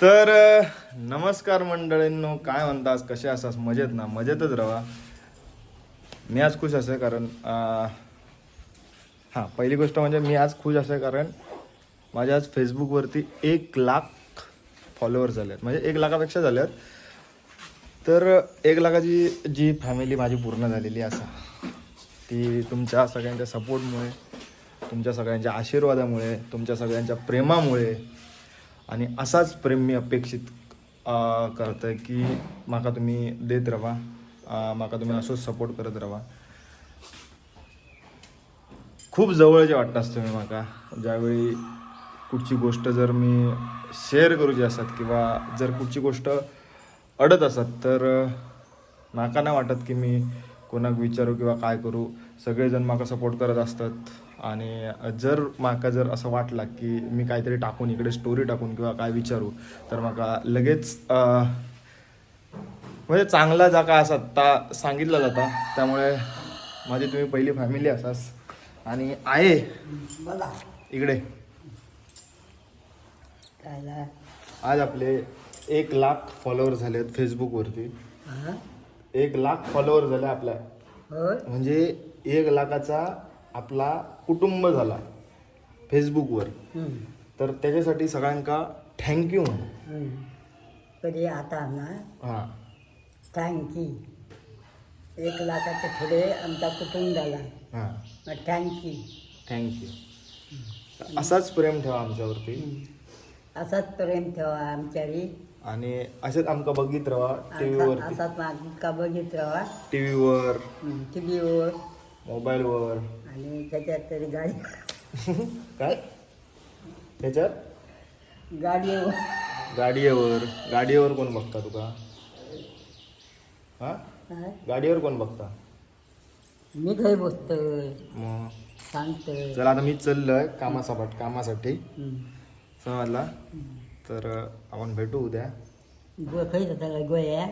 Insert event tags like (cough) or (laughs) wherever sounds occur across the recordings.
तर नमस्कार मंडळींनो काय म्हणतास कसे असास? मजेत ना? मजेतच राहा मी आज खुश असे कारण हां पहिली गोष्ट म्हणजे मी आज खुश असे कारण माझ्या आज फेसबुकवरती एक लाख फॉलोअर्स झाले आहेत म्हणजे एक लाखापेक्षा झाले आहेत तर एक लाखाची जी फॅमिली माझी पूर्ण झालेली असा ती तुमच्या सगळ्यांच्या सपोर्टमुळे तुमच्या सगळ्यांच्या आशीर्वादामुळे तुमच्या सगळ्यांच्या प्रेमामुळे आणि असाच प्रेम मी अपेक्षित अं, की माका तुम्ही देत राहा माका तुम्ही असोच सपोर्ट करत राहा खूप जवळचे वाटतास तुम्ही माका. ज्यावेळी कुठची गोष्ट जर मी शेअर करूची असतात किंवा जर कुठची गोष्ट अडत असत तर माका नाही वाटत की मी कोणाक विचारू किंवा काय करू. सगळेजण माका सपोर्ट करत असतात. आणि जर माका जर असं वाटलं की मी काहीतरी टाकून इकडे स्टोरी टाकून किंवा काय विचारू तर माका लगेच म्हणजे चांगला जा काय असत ता सांगितलं जाता. त्यामुळे माझी तुम्ही पहिली फॅमिली असास. आणि आहे. इकडे. आज आपले एक लाख फॉलोअर झाले आहेत फेसबुकवरती एक लाख फॉलोअर झाले आपल्या. म्हणजे एक लाखाचा आपला कुटुंब झाला फेसबुकवर. तर त्याच्यासाठी सगळ्यांका थँक्यू हम्म. कधी आता ना हां. थँकी एक लाखाच्या पुढे आमचा कुटुंब झाला. हां. मग थँकी थँक्यू असाच प्रेम ठेवा आमच्यावरती. असाच प्रेम ठेवा आमच्यारी आणि असेच आमका बघित राहा टी व्हीवरती असाच का बघित राहा. टी व्हीवर टी व्हीवर मोबाईलवर. आणि त्याच्यात तरी गाडी काय? त्याच्यात? गाडीवर. गाडीवर. गाडीवर कोण बघता तुका? हा? हा? गाडीवर कोण बघता? मी घरी बसतोय. मग? सांगतोय. चला आता मी चाललोय कामासाठी कामासाठी. हम्म. समजला? तर आपण भेटू उद्या. गो खरी जाता गोया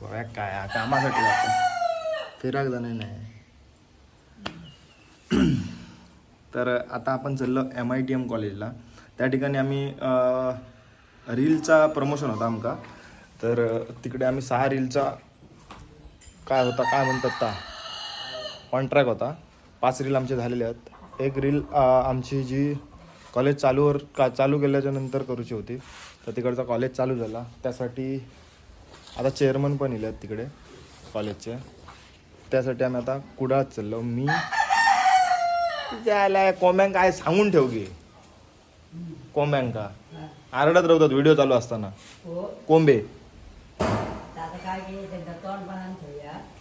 गोव्यात काय? हा, कामासाठी जातो. फिराक जाणं नाही. (clears throat) तर आता आपण चाललो एम आय टी एम कॉलेजला त्या ठिकाणी आम्ही रीलचा प्रमोशन होता आमका. तर तिकडे आम्ही सहा रीलचा काय होता काय म्हणतात ता? कॉन्ट्रॅक्ट होता. पाच रील आमचे झालेले आहेत. एक रील आमची जी कॉलेज चालूवर का चालू केल्याच्यानंतर करूची होती. तर तिकडचा कॉलेज चालू झाला. त्यासाठी आता चेअरमन पण इले आहेत तिकडे कॉलेजचे त्यासाठी आम्ही आता कुडाळ चाललो. मी त्याला कोम्यांक काय सांगून ठेव की. कोम्यांका आरडत राहतात व्हिडिओ चालू असताना. हो. कोंबे.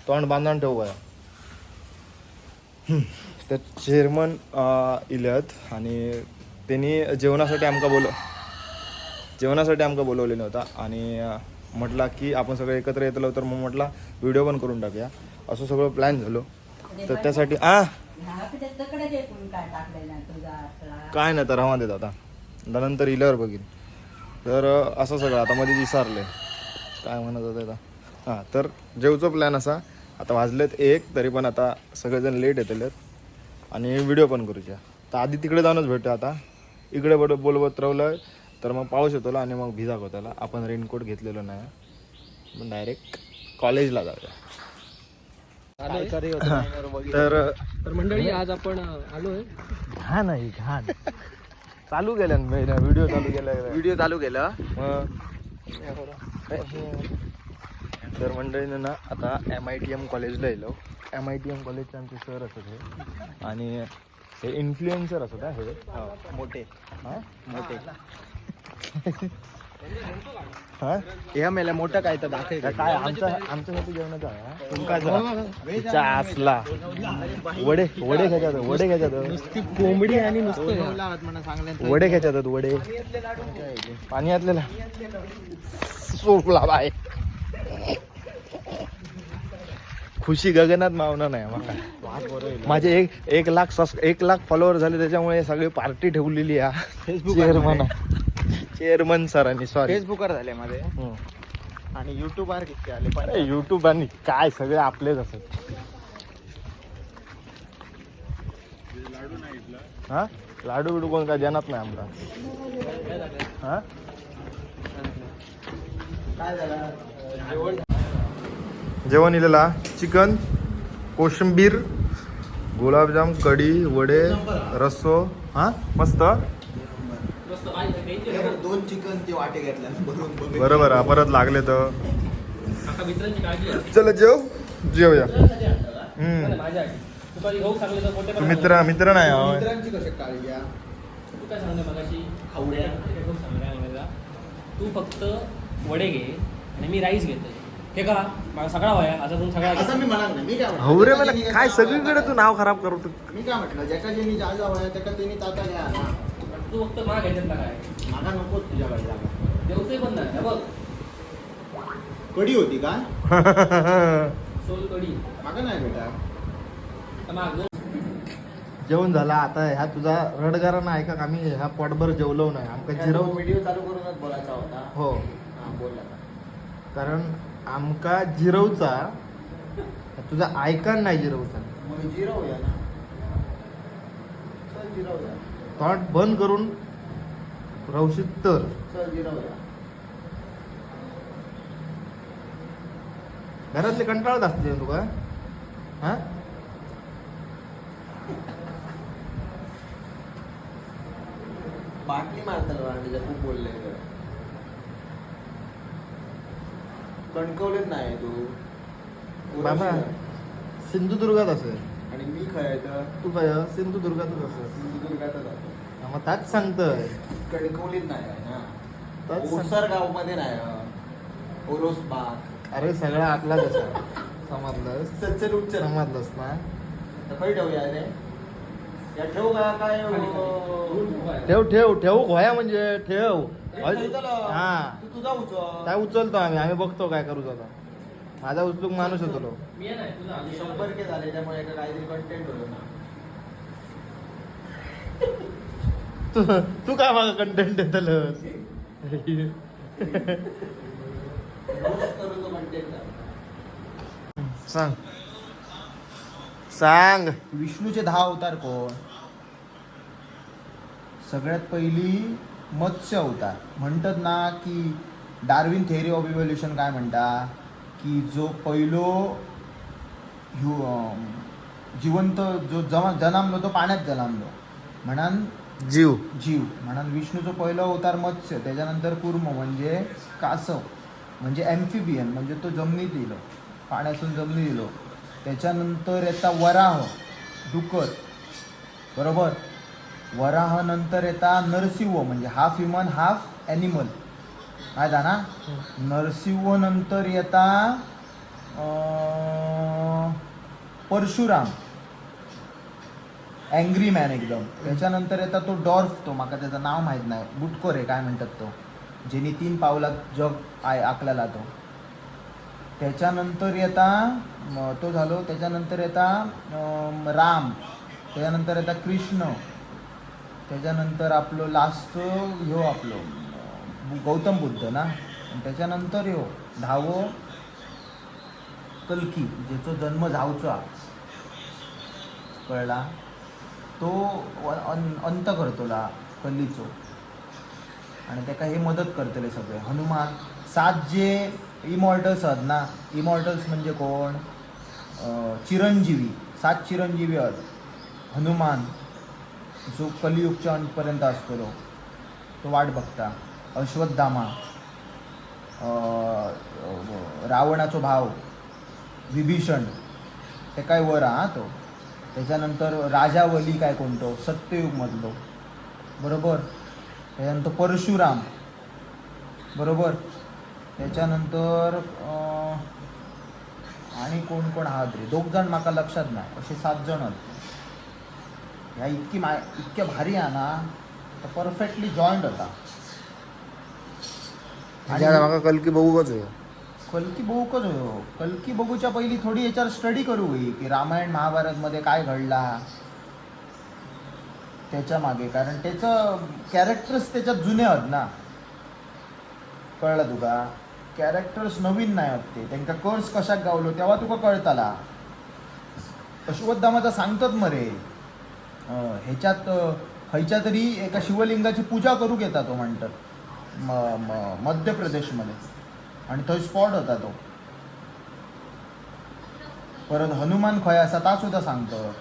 तोंड बांधून ठेवू काय तर चेअरमन इल्यात आणि त्यांनी जेवणासाठी आमका बोल जेवणासाठी आमका बोलवलेलं होता आणि म्हटला की आपण सगळे एकत्र येतलो तर मग म्हटला व्हिडिओ पण करून टाकूया. असं सगळं प्लॅन झालो. तर त्यासाठी आ! काय नाही तर रवा देत आता. नंतर इल्यावर बघीन. तर असं सगळं आता मध्ये विसारले. काय म्हणत होतं आता? हां तर जेवचा प्लॅन असा. आता वाजलेत एक तरी पण आता सगळेजण लेट येतले आणि व्हिडिओ पण करूच्या तर आधी तिकडे जाऊनच भेटतो आता. इकडे बड बोलवत रवलं तर मग पाऊस येतो आणि मग भिजा होताला. आपण रेनकोट घेतलेलो नाही. मग डायरेक्ट कॉलेजला जाऊया. तर तर मंडळी आज आपण आलोय. घाण आहे घाण चालू केल्यान व्हिडिओ चालू केला. व्हिडिओ चालू केला. तर मंडळीनं ना आता एम आय टी एम कॉलेजला येलो. एम आय टी एम कॉलेजचे आमचे सर असत हे. आणि हे इन्फ्लुएन्सर असत हा. हे मोठे. हा? मोठे. (laughs) हा? हे मेला मोठं काय तर दाखव काय काय आमचा आमच्यासाठी जेवणाचं आहे? तुमका जा. असला वडे वडे खेच्यात वडे खेच्यात नुसती कोंबडी आणि नुसतं वडे खेच्यात वडे. पाणी आतलेला. सोपला बाय खुशी गगनात मावणार नाही माका माझे एक एक लाख सबस एक लाख फॉलोअर झाले त्याच्यामुळे सगळी पार्टी ठेवलेली आहे चेअरमन चेअरमन सरांनी सॉरी फेसबुकर झाले माझे. आणि युट्यूबवर किती आले? पण युट्यूब आणि काय सगळे आपलेच असत हा? लाडू बिडू कोण काय देणार नाही आमका हा? काय झालं जेवण जेवण इलेला. चिकन कोशिंबीर गुलाबजाम कढी वडे रस्सो. हा? मस्त? दोन चिकन ते वाटे घेतल्या बघ बरोबर हा, परत लागले तर. काका मित्रांची काळजी आहे. चला जेव. जेवूया. मित्रांसाठी आणलं का? हम्म. नाही, माझ्यासाठी. तू कधी गहू सांगले तर मोठे तू पण मित्र मित्र नाही हा. मित्रांची कशी काळजी आहे? तू काय सांगले मगाशी? आवड्या गहू सांगल्या मला तू फक्त वडे घे आणि मी राईस घेतोय. हे का मला सगळा आता सगळा असं मी म्हणाल नाही. मी काय म्हटलं? मला काय सगळीकडे तू नाव खराब करतो मी काय म्हटलं? ज्याका ज्यांनी जा जा वया त्याका त्यांनी ताता घ्या ना. तू फक्त मा घ्यायच्यात ना काय मला नको तुझ्याकडे जागा. देवचे पण नाही. हे बघ. कडी होती का? (laughs) सोल कढी मागा नाही बेटा. माग. जेवण झाला. आता ह्या तुझा रडगारा नाही का? आम्ही ह्या पोटभर जेवलो नाही. आमका जिरव व्हिडिओ चालू करूनच बोलायचा होता? हो. हा बोल आता. कारण आमका जिरवचा तुझा ऐकान नाही जिरवचा मग जिरवूया ना? चल जिरवूया तोंड बंद करून रवशीत तर. घरातले कंटाळत असते तुका हा? बाटली मारताना वाटलं खूप बोलले कणकवलेत नाही तू. बाबा सिंधुदुर्गात असेल. आणि मी खय तर तू काय सिंधुदुर्गातच असेल सिंधुदुर्गातच. हा, मग त्याच सांगतोय. कणकवलीत नाही आहे ना सांग- मध्ये नाही आहे. ओरोस बाग. अरे सगळा आतलाच असा समजलंस? चल उच्चर समजलंस ना? खय ठेवूया रे. या ठेवू का काय. ठेव ठेव. ठेव घोया म्हणजे ठेव. हा. तू तुझा उचल. काय उचलतो आम्ही? आम्ही बघतो काय करू आता. माझा उचलूक माणूस होतो तो. शंभर के झाले त्यामुळे एका काहीतरी कंटेंट होतो ना. तू तू काय मागा कंटेंट कंटेंट सांग. सांग. विष्णूचे दहा अवतार कोण? सगळ्यात पहिली मत्स्य अवतार. म्हणतात ना की डार्विन थेअरी ऑफ इव्होल्युशन काय म्हणता? की जो पहिलो ह्यू जिवंत जो जमा जनामलो तो पाण्यात जनामलो. म्हणान जीव. जीव. म्हणून विष्णूचं पहिलं अवतार मत्स्य त्याच्यानंतर कुर्म म्हणजे कासव म्हणजे ॲम्फिबियन म्हणजे तो जमिनीत येलो पाण्यातून जमिनीत येलो त्याच्यानंतर येता वराह डुकर बरोबर? वराह नंतर येता नरसिंह म्हणजे हाफ ह्युमन हाफ ॲनिमल आहेत ना नरसिंह नंतर येता परशुराम. अँग्री मॅन एकदम. त्याच्यानंतर येता तो डॉर्फ तो माका त्याचं नाव माहीत नाही. बुटकोर आहे काय म्हणतात तो. ज्याने तीन पावलात जग आय आकलेला तो. त्याच्यानंतर येता तो झालो. त्याच्यानंतर येता राम. त्याच्यानंतर येता कृष्ण. त्याच्यानंतर आपलो लास्ट ह्यो आपलो. गौतम बुद्ध ना? त्याच्यानंतर यो धावो कल्की ज्याचो जन्म धावचा कळला? तो अन- अंत करतोला कल्लीचो. आणि ताका हे मदत करतले सगळे. हनुमान सात जे इमॉर्टल्स आहेत ना? इमॉर्टल्स म्हणजे कोण? चिरंजीवी. सात चिरंजीवी आहेत. हनुमान जो कलियुगच्या अंतपर्यंत असतो तो वाट बघता. अश्वत्थामा रावणाचो भाव विभीषण ते काय वर हा तो. त्याच्यानंतर राजावली काय कोणतो सत्ययुगमधलो. बरोबर? त्याच्यानंतर परशुराम. बरोबर? त्याच्यानंतर आणि कोण कोण आहात रे? दोग जण माका लक्षात नाही असे सात जण आहेत. ह्या इतकी मा इतक्या भारी आहे ना तर परफेक्टली जॉईंट होता. आणि- म्हाका कलकी बघूकच हो कलकी बघूकच हो. कलकी बघूच्या पहिली थोडी याच्यावर स्टडी करू होई की रामायण महाभारत मध्ये काय घडला. त्याच्यामागे कारण त्याचं कॅरेक्टर्स त्याच्यात जुने आहेत ना. कळलं तुका? कॅरेक्टर्स नवीन नाही आहेत ते. त्यांचा कर्स कशाक गावलो तेव्हा तुका कळताला. अश्वत्थामाचा सांगतात मरे. ह्याच्यात खयच्या तरी एका शिवलिंगाची पूजा करू घेता तो म्हणतात. म- म- मध्य प्रदेशमध्ये आणि थंय स्पॉट होता तो. परत हनुमान खंय आसा ता सुद्धा सांगतो.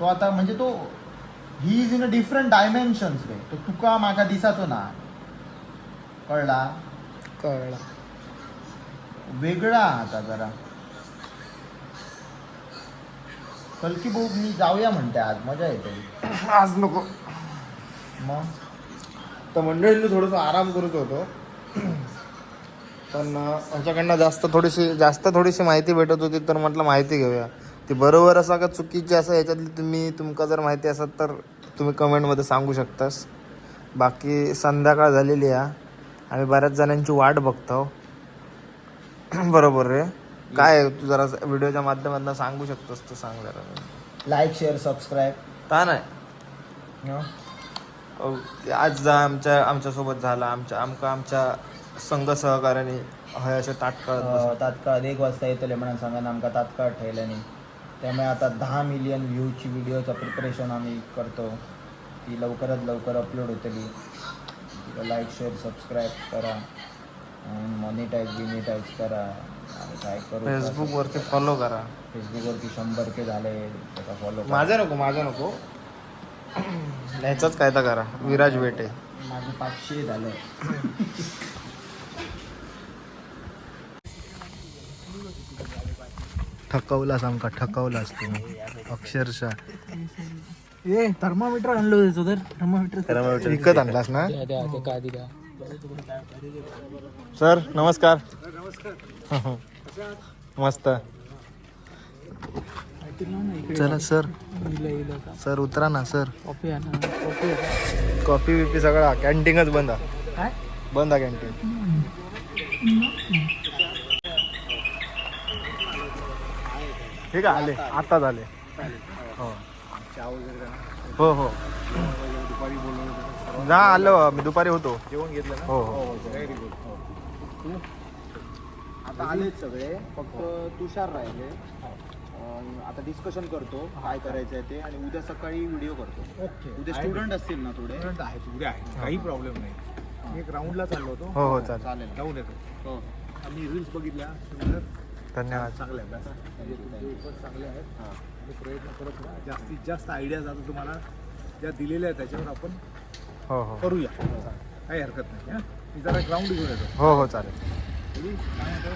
तो आता म्हणजे तो he is in a different dimensions रे. तो तुका म्हाका दिसाचो ना. कळला? कळला. वेगळा आता जरा. कलकी बुक मी जाऊया म्हणते आज. मजा येते. आज नको. मग? तर मंडळींनी थोडंसं आराम करत होतो. पण आमच्याकडनं जास्त थोडीशी जास्त थोडीशी माहिती भेटत होती तर म्हटलं माहिती घेऊया. ती बरोबर असा का चुकीची असं याच्यातली तुम्ही तुमका जर माहिती असत तर तुम्ही कमेंटमध्ये सांगू शकतास. बाकी संध्याकाळ झालेली आहे. आम्ही बऱ्याच जणांची वाट बघतो. (clears throat) बरोबर रे. काय आहे? तू जरा व्हिडिओच्या माध्यमातून सांगू शकतोस तू सांग जरा. लाईक शेअर सबस्क्राईब ता नाही? आज जा आमच्या आमच्यासोबत झाला आमच्या आमका आमच्या संघ सहकार्याने हय असे बसले. तात्काळ एक वाजता येतले म्हणून सांगा आमका तात्काळ ठेवल्याने. त्यामुळे आता दहा मिलियन व्ह्यूची व्हिडिओचं प्रिपरेशन आम्ही करतो. ती लवकरात लवकर अपलोड होतली. तिला लाईक शेअर सबस्क्राईब करा. मॉनिटाईज बिनिटाईज करा. आणि काय करू फेसबुकवरती फॉलो करा. फेसबुकवरती शंभर के झाले. त्याचा फॉलो माझं नको माझं नको. ह्याचाच काय तर करा. विराज बेटे. माझे पाचशे झालं. ठकवलास आमका ठकवलास तुम्ही अक्षरशः. ए थर्मामीटर आणलं होतं तर. थर्मामीटर विकत आणलास ना? सर नमस्कार. (laughs) मस्त. चला सर. सर उतरा ना सर. कॉफी बिपी सगळा. कॅन्टीनच बंद आहे. बंद आहे कॅन्टीन. ठीक आहे आले. आता झाले. हो. हो हो. जा आलो. मी दुपारी होतो. जेवण घेतलं ना? हो हो. आता आलेत सगळे. फक्त तुषार राहिले. आता डिस्कशन करतो काय करायचं आहे ते आणि उद्या सकाळी व्हिडिओ करतो. ओके. उद्या स्टुडंट असतील ना थोडे? स्टुडंट आहेत उद्या आहे काही प्रॉब्लेम नाही. मी एक राऊंडला चाललो होतो. हो हो चालेल. चालेल. जाऊन येतो. हो. आम्ही रील्स बघितल्या. सुंदर. धन्यवाद. चांगल्या आहेत. म्हणजे तुमचे चांगले आहेत. प्रयत्न करत राहा. जास्तीत जास्त आयडियाज आता तुम्हाला ज्या दिलेल्या आहेत त्याच्यावर आपण हो हो. करूया. काही हरकत नाही हां? मी जरा ग्राउंड घेऊन येतो. हो हो चालेल. तरी काय म्हणतो?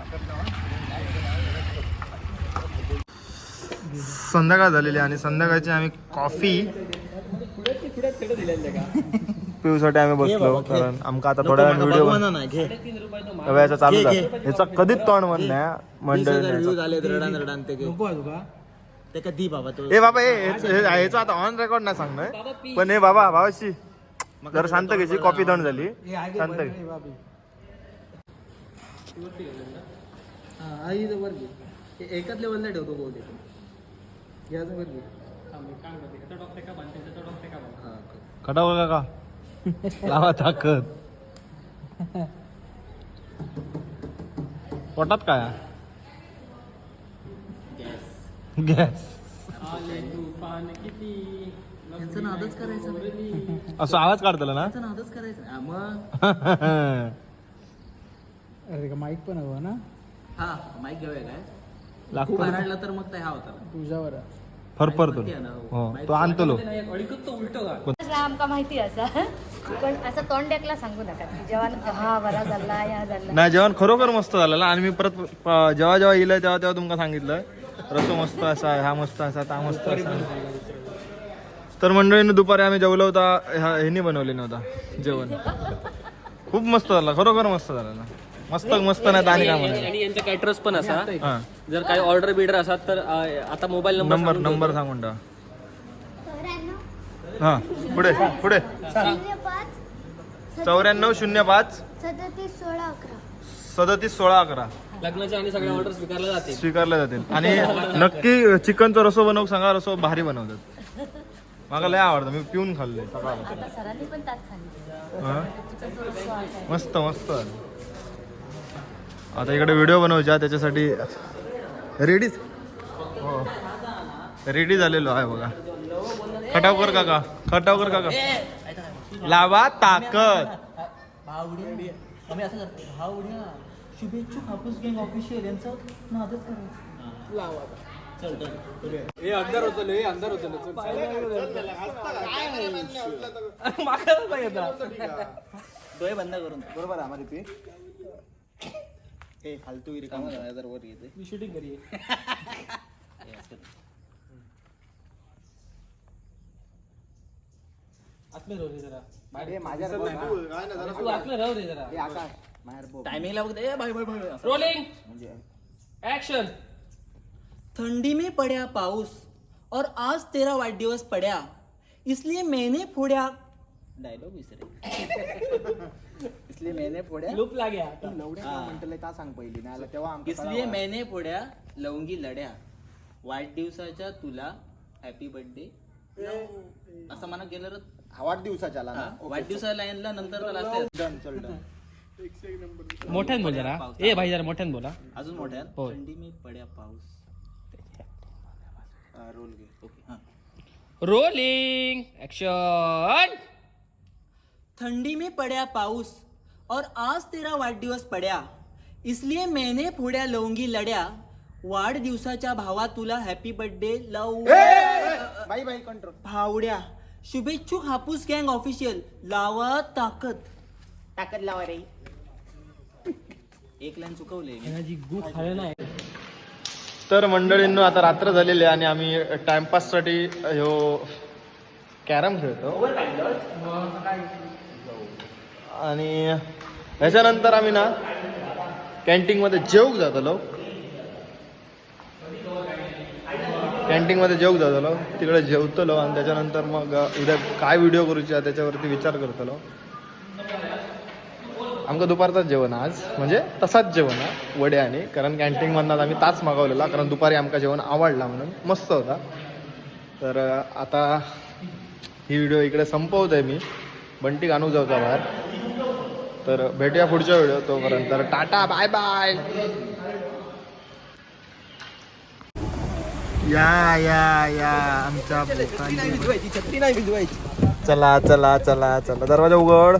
आपण जाऊ. संध्याकाळ झालेली आहे आणि संध्याकाळची आम्ही कॉफी पिऊसाठी आम्ही बसलो कारण आमका आता थोड्या वेळाने व्हिडिओ वेळाचा चालू ह्याचा कधीच तोंड म्हण नाही मंडळी ए बाबा हे- ह्याचं आता ऑन रेकॉर्ड नाही सांगणं पण हे बाबा भावाशी जरा शांत घ्यायची कॉफी थंड झाली. शांत घे. एकच लेवलला ठेवतो बहुतेक. घ्यायचं वर घे खटाव काका लावा ताकद. पोटात काय? गॅस. यांचं नादच करायचं असं आवाज काढतला ना. यांचं नादच करायचं. हा, मग? (laughs) अरे का माईक पण हवं ना? हा माईक घेऊया काय? लागतो खूप हराडला तर मग काय हा होता. तुझ्यावर. फरफरतो. हो. तो आणतो लो अडीकत तो आमका माहिती असा. पण असं तोंड एकला सांगू नका. की जेव्हा हा बरा झाला या झाला. नाही जेवण खरोखर मस्त झालेलं. आणि मी परत जेव्हा जेव्हा येईल तेव्हा तेव्हा तुमका सांगितलं. रसो मस्त असा हा मस्त असा ता मस्त असा. तर मंडळीने दुपारी आम्ही जेवलो होता ह्या ह्यांनी बनवले नव्हता जेवण. (laughs) खूप मस्त झालं खरोखर मस्त झालं. ना मस्त मस्त नाही आणि काय म्हणायचं आणि यांचा कॅटरस पण असा. हा. जर काही ऑर्डर बिडर असतात तर अं, आता मोबाईल नंबर नंबर नंबर सांगून टाका हा पुढे पुढे. शून्य पाच चौऱ्याण्णव शून्य पाच सदतीस सोळा अकरा. सदतीस सोळा अकरा. लग्नाच्या आणि सगळ्या ऑर्डर स्वीकारल्या जातील. स्वीकारले जातील. आणि नक्की चिकनचा रसो बनवू सांगा रसो भारी बनवतात. मला लय आवडतं मी पिऊन खाल्ले सकाळी आता सरांनी पण सांगितलं. हा? मस्त मस्त. आता इकडे व्हिडिओ बनवायचा त्याच्यासाठी रेडीच हो. रेडी झालेलो आहे बघा. खटावकर काका खटावकर काका. लावा ताकद. आम्ही असं करतो हा उड्या शुभेच्छुक हापूस गँग ऑफिशियल यांचं नादच करायचं चल. चल हे अंधार होतं लय अंधार होतं डोळे बंद करून. बरोबर आम्हाला ते. हे फालतू वर येते. मी शूटिंग (laughs) करी. आतमध्ये राहू दे जरा. बाहेर माझ्या तू. आतमध्ये राहू दे जरा. आकाश बाहेर बघ टायमिंगला बघते ए भाई भाई भाई असं. रोलिंग म्हणजे ऍक्शन ठंडी में पड़ा पाऊस और आज तेरा वाढदिवस पड़ा इसलिए मैंने फोड्या. डायलॉग विसरे. (laughs) इसलिए मैंने फोड्या लूप आता। लवड्या हा. म्हटलं का सांग पहिली. नाही आला तेव्हा आमका इसलिए. मैंने फोड्या लवंगी लढ्या वाढदिवसाच्या तुला हॅपी बर्थडे असं म्हणा गेलं तर हा, वाढदिवसाच्याला ना? हा, वाढदिवसाला लाईनला नंतर तर असते डन चल डन. (laughs) मोठ्यान बोल जरा. ए भाई जरा मोठ्यान बोला. अजून मोठ्या. थंडी में पड्या पाऊस. रोल घे. ओके हा. रोलिंग ऍक्शन ठंडी में पड़ा पाऊस और आज तेरा वाढदिवस पड्या। इसलिए मैंने पुढ्या लवंगी लढ्या वाढदिवसाच्या भावा तुला हॅपी बर्थडे लव बाई बाई कंट्रोल भावड्या शुभेच्छुक हापूस गँग ऑफिशियल लावा ताकद. ताकद लावा रे. एक लाईन चुकवले तर मंडळींनो आता रात्र झालेली आहे आणि आम्ही टाइमपाससाठी ह्यो कॅरम खेळतो. आणि ह्याच्यानंतर आम्ही ना कॅन्टीनमध्ये जेवूक जातलो. कॅन्टीनमध्ये जेवूक जातलो. तिकडे जेवतलो आणि त्याच्यानंतर मग उद्या काय व्हिडिओ करूच्या त्याच्यावरती विचार करतलो. आमचं दुपारचाच जेवण आज. म्हणजे तसाच जेवण आहे वडे आणि. कारण कॅन्टीनमधनं आम्ही ताच मागवलेला. कारण दुपारी आमका जेवण आवडला म्हणून. मस्त होता. तर आता ही व्हिडिओ इकडे संपवतोय आहे मी. बंटी कानू जाऊचा बाहेर. तर भेटूया पुढच्या व्हिडिओ तोपर्यंत. तर टाटा बाय बाय या या या. आमच्या छत्री नाही भिजवायची. चला चला चला चला. दरवाजा उघड.